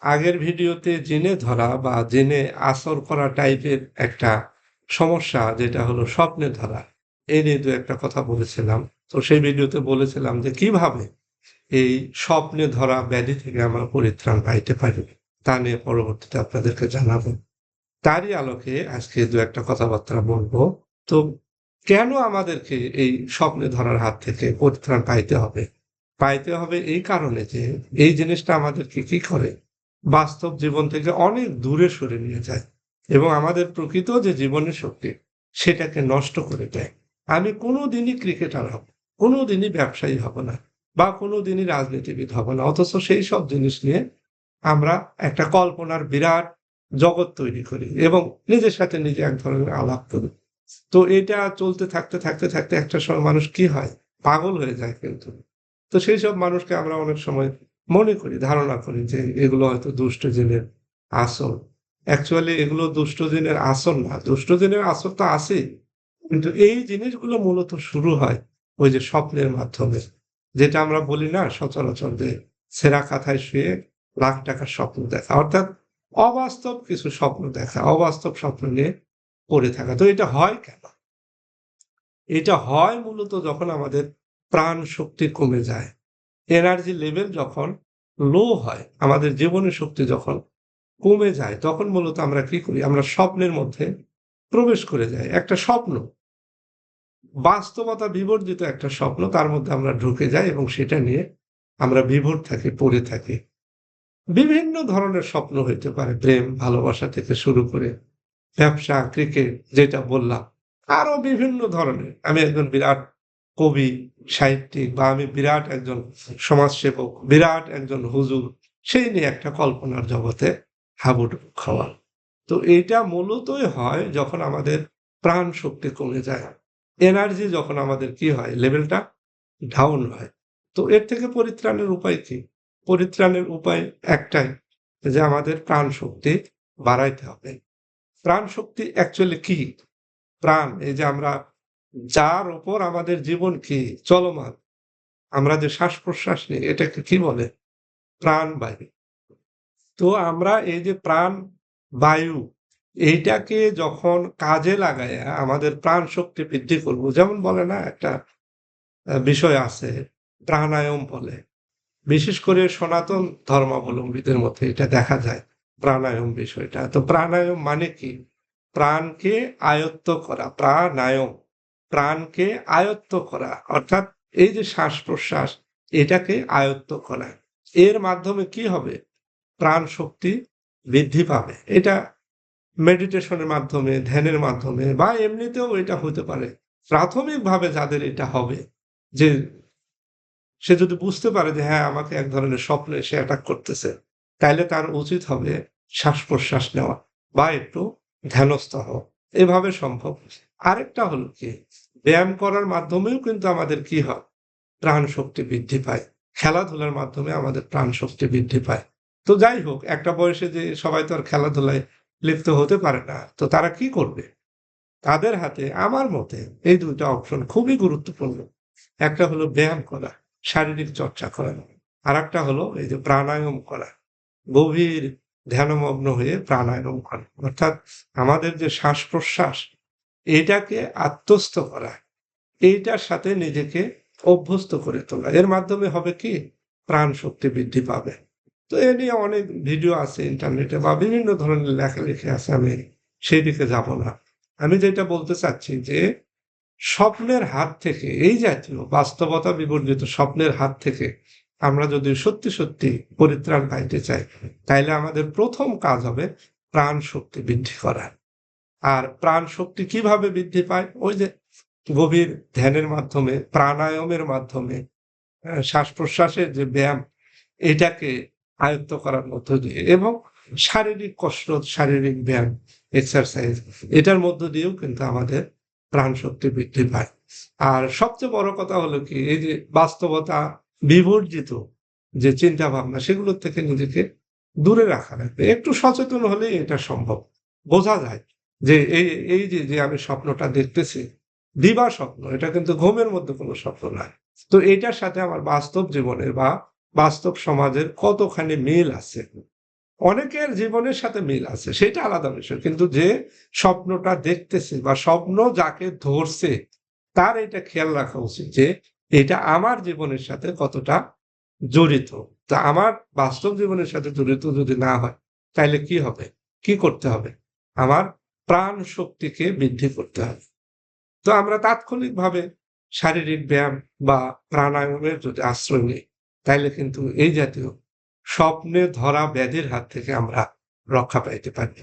আগের ভিডিওতে জেনে ধরা বা জেনে আসর করা টাইপের একটা সমস্যা, যেটা হলো স্বপ্নে ধরা। এই নিয়ে দু একটা কথা বলেছিলাম। তো সেই ভিডিওতে বলেছিলাম যে, কীভাবে এই স্বপ্নে ধরা ব্যাধি থেকে আমরা পরিত্রাণ পাইতে পারি? তা নিয়ে পরবর্তীতে আপনাদেরকে জানাব। তারই আলোকে আজকে দু একটা কথাবার্তা বলব। তো কেন আমাদেরকে এই স্বপ্নে ধরার হাত থেকে পরিত্রাণ পাইতে হবে? পাইতে হবে এই কারণে যে, এই জিনিসটা আমাদেরকে কি করে বাস্তব জীবন থেকে অনেক দূরে সরে নিয়ে যায় এবং আমাদের প্রকৃত যে জীবনের শক্তি, সেটাকে নষ্ট করে দেয়। আমি কোনো দিনই ক্রিকেটার হব কোনো দিনই ব্যবসায়ী হব না বা কোনো দিনই রাজনীতিবিদ হব না, অথচ সেই সব জিনিস নিয়ে আমরা একটা কল্পনার বিরাট জগৎ তৈরি করি এবং নিজের সাথে নিজে এক ধরনের আলাপ করি। তো এটা চলতে থাকতে থাকতে থাকতে একটা সময় মানুষ কি হয়? পাগল হয়ে যায় কিন্তু। তো সেই সব মানুষকে আমরা অনেক সময় মনে করি, ধারণা করি যে এগুলো হয়তো দুষ্ট জিনের আসল। অ্যাকচুয়ালি এগুলো দুষ্ট জিনের আসল না। দুষ্ট জিনের আসল তো আছেই। কিন্তু এই জিনিসগুলো মূলত শুরু হয় ওই যে স্বপ্নের মাধ্যমে। যেটা আমরা বলি না সচরাচর যে সেরা কাথায় শুয়ে লাখ টাকার স্বপ্ন দেখা। অর্থাৎ অবাস্তব কিছু স্বপ্ন দেখা, অবাস্তব স্বপ্ন নিয়ে পড়ে থাকা। তো এটা হয় কেন? এটা হয় মূলত যখন আমাদের প্রাণ শক্তি কমে যায়। এনার্জি লেভেল যখন লো হয়, আমাদের জীবনের শক্তি যখন কমে যায়, তখন মূলত আমরা কি করি? আমরা স্বপ্নের মধ্যে প্রবেশ করে যাই। একটা স্বপ্ন, বাস্তবতা বিবর্জিত একটা স্বপ্ন, তার মধ্যে আমরা ঢুকে যাই এবং সেটা নিয়ে আমরা বিভোর থাকি, পড়ে থাকি। বিভিন্ন ধরনের স্বপ্ন হইতে পারে, প্রেম, ভালোবাসা থেকে শুরু করে ব্যবসা, ক্রিকেট, যেটা বললাম, আরও বিভিন্ন ধরনের। আমি একজন বিরাট কবি, সাহিত্যিক বা আমি বিরাট একজন সমাজসেবক, বিরাট একজন হুজুর, সেই নিয়ে একটা কল্পনার জগতে হাবুডুবু খাওয়া। তো এইটা মূলতই হয় যখন আমাদের প্রাণ শক্তি কমে যায়। এনার্জি যখন আমাদের কি হয়, লেভেলটা ডাউন হয়। তো এর থেকে পরিত্রাণের উপায় কি? পরিত্রাণের উপায় একটাই, যে আমাদের প্রাণ শক্তি বাড়াইতে হবে। প্রাণ শক্তি অ্যাকচুয়ালি কি? প্রাণ, এই যে আমরা যার উপর আমাদের জীবন কি চলমান? আমরা যে শ্বাস প্রশ্বাস নিই এটাকে কি বলে? প্রাণ বায়ু। তো আমরা এই যে প্রাণ বায়ু, এইটাকে যখন কাজে লাগায় আমাদের প্রাণ শক্তি বৃদ্ধি করব, যেমন বলে না একটা বিষয় আছে, প্রাণায়াম বলে। বিশেষ করে সনাতন ধর্মাবলম্বীদের মধ্যে এটা দেখা যায়, প্রাণায়াম বিষয়টা। তো প্রাণায়াম মানে কি? প্রাণকে আয়ত্ত করা, প্রাণায়াম। প্রাণকে আয়ত্ত করা, অর্থাৎ এই যে শ্বাস প্রশ্বাস এটাকে আয়ত্ত করা। এর মাধ্যমে কি হবে? প্রাণ শক্তি বৃদ্ধি পাবে। এটা মেডিটেশনের মাধ্যমে, ধ্যানের মাধ্যমে, বা এমনিতেও এটা হতে পারে। প্রাথমিকভাবে যাদের এটা হবে, যে সে যদি বুঝতে পারে যে হ্যাঁ আমাকে এক ধরনের স্বপ্নে সে অ্যাটাক করতেছে, তাইলে তার উচিত হবে শ্বাস প্রশ্বাস নেওয়া, বা একটু ধ্যানস্থ হওয়া। এভাবে সম্ভব আরেকটা হলো কি, ব্যায়াম করার মাধ্যমেও কিন্তু আমাদের কি হয়? প্রাণ শক্তি বৃদ্ধি পায়। খেলাধুলার মাধ্যমে আমাদের প্রাণ শক্তি বৃদ্ধি পায়। তো যাই হোক, একটা বয়সে যে সবাই তো আর খেলাধুলায় লিপ্ত হতে পারে না, তো তারা কি করবে? তাদের হাতে আমার মতে এই দুইটা অপশন খুবই গুরুত্বপূর্ণ। একটা হলো ব্যায়াম করা, শারীরিক চর্চা করা। আর একটা হলো এই যে প্রাণায়াম করা। গভীর ধ্যানমগ্ন হয়ে প্রাণায়াম করা অর্থাৎ আমাদের যে শ্বাস প্রশ্বাস এটাকে আত্মস্থ করা, এইটার সাথে নিজেকে অভ্যস্ত করে তোলা। এর মাধ্যমে হবে কি? প্রাণ শক্তি বৃদ্ধি পাবে। তো এ নিয়ে অনেক ভিডিও আছে ইন্টারনেটে বা বিভিন্ন ধরনের লেখালেখি আছে, আমি সেই দিকে যাব না। আমি যেটা বলতে চাচ্ছি যে, স্বপ্নের হাত থেকে, এই জাতীয় বাস্তবতা বিবর্জিত স্বপ্নের হাত থেকে আমরা যদি সত্যি সত্যি পরিত্রাণ পাইতে চাই, তাইলে আমাদের প্রথম কাজ হবে প্রাণ শক্তি বৃদ্ধি করা। আর প্রাণ শক্তি কীভাবে বৃদ্ধি পায়? ওই যে গভীর ধ্যানের মাধ্যমে, প্রাণায়ামের মাধ্যমে শ্বাস প্রশ্বাসের যে ব্যায়াম, এটাকে আয়ত্ত করার মধ্য দিয়ে এবং শারীরিক কসরত, শারীরিক ব্যায়াম এক্সারসাইজ এটার মধ্য দিয়েও কিন্তু আমাদের প্রাণ শক্তি বৃদ্ধি পায়। আর সবচেয়ে বড় কথা হলো কি, এই যে বাস্তবতা বিবর্জিত যে চিন্তা ভাবনা সেগুলোর থেকে নিজেকে দূরে রাখা লাগবে। একটু সচেতন হলেই এটা সম্ভব। বোঝা যায় যে এই এই যে যে আমি স্বপ্নটা দেখতেছি, দিবা স্বপ্ন, এটা কিন্তু ঘুমের মধ্যে কোনো স্বপ্ন নয়। তো এটার সাথে আমার বাস্তব জীবনের বা বাস্তব সমাজের কতখানি মিল আছে? অনেকের জীবনের সাথে মিল আছে, সেটা আলাদা বিষয়। কিন্তু যে স্বপ্নটা দেখতেছে বা স্বপ্ন যাকে ধরছে, তার এটা খেয়াল রাখা উচিত যে এটা আমার জীবনের সাথে কতটা জড়িত? তা আমার বাস্তব জীবনের সাথে জড়িত যদি না হয় তাহলে কি হবে? কি করতে হবে? আমার প্রাণ শক্তিকে বৃদ্ধি করতে হবে। তো আমরা তাৎক্ষণিকভাবে শারীরিক ব্যায়াম বা প্রাণায়ামের যদি আশ্রয় নিই, তাইলে কিন্তু এই জাতীয় স্বপ্নে ধরা ব্যাধির হাত থেকে আমরা রক্ষা পাইতে পারি।